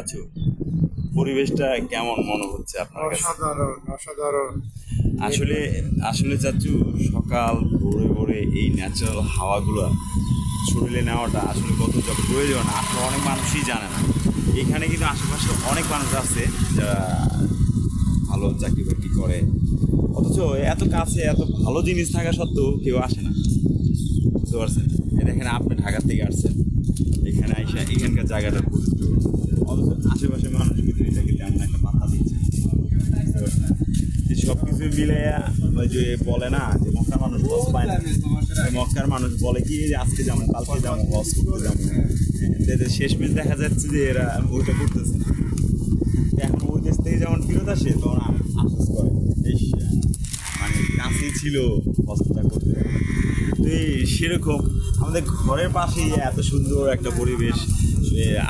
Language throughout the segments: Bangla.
চাচু পরিবেশটা কেমন মনে হচ্ছে আপনার অসাধারণ অসাধারণ। আসলে আসলে চাচু সকাল ভোরে ভোরে এই ন্যাচারাল হাওয়াগুলো শরীরে নেওয়াটা আসলে কতটা প্রয়োজন আসলে অনেক মানুষই জানে না। এখানে কিন্তু আশেপাশে অনেক মানুষ আছে যারা ভালো চাকরি বাকরি করে। অথচ এত কাছে এত ভালো জিনিস থাকা সত্ত্বেও কেউ আসে না। বুঝতে পারছেন? এই দেখেন আপনি ঢাকার থেকে আসছেন। এখানে আইসা এখানকার জায়গাটা সব কিছু মিলে ওই যে বলে না যে মক্কার মানুষ বস পায় না। মক্কার মানুষ বলে কি যে আজকে যেমন কালকে যেমন বস করতে যাব। শেষমেশ দেখা যাচ্ছে যে এরা ওইটা করতেছে। এখন ওই দেশ থেকে যেমন ফেরত আসে তখন আফসোস করে ইস, মানে কাছেই ছিল হস্তটা করতে। তো এই সেরকম আমাদের ঘরের পাশেই এত সুন্দর একটা পরিবেশ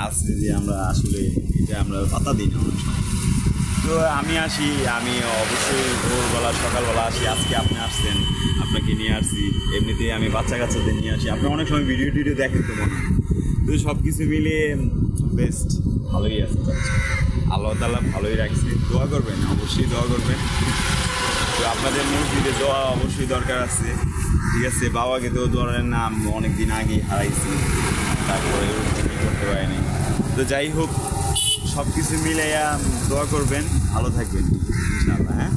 আছে যে আমরা আসলে এটা আমরা পাতা দিই না। তো আমি আসি, আমি অবশ্যই ভোরবেলা, সকালবেলা আসি। আজকে আপনি আসছেন, আপনাকে নিয়ে আসছি। এমনিতেই আমি বাচ্চা কাচ্চাদের নিয়ে আসি। আপনি অনেক সময় ভিডিও টিডিও দেখেন তো মনে তো সব কিছু মিলিয়ে বেস্ট, ভালোই চাচ্ছি। আল্লাহ তালা ভালোই রাখছে। দোয়া করবেন, অবশ্যই দোয়া করবেন। তো আপনাদের মসজিদে দোয়া অবশ্যই দরকার আছে। ঠিক আছে, বাবাকে তো ধরেন না অনেক দিন আগে হারাইছি। তারপরে করতে পারিনি। তো যাই হোক সব কিছু মিলাইয়া দোয়া করবেন। ভালো থাকবেন হ্যাঁ?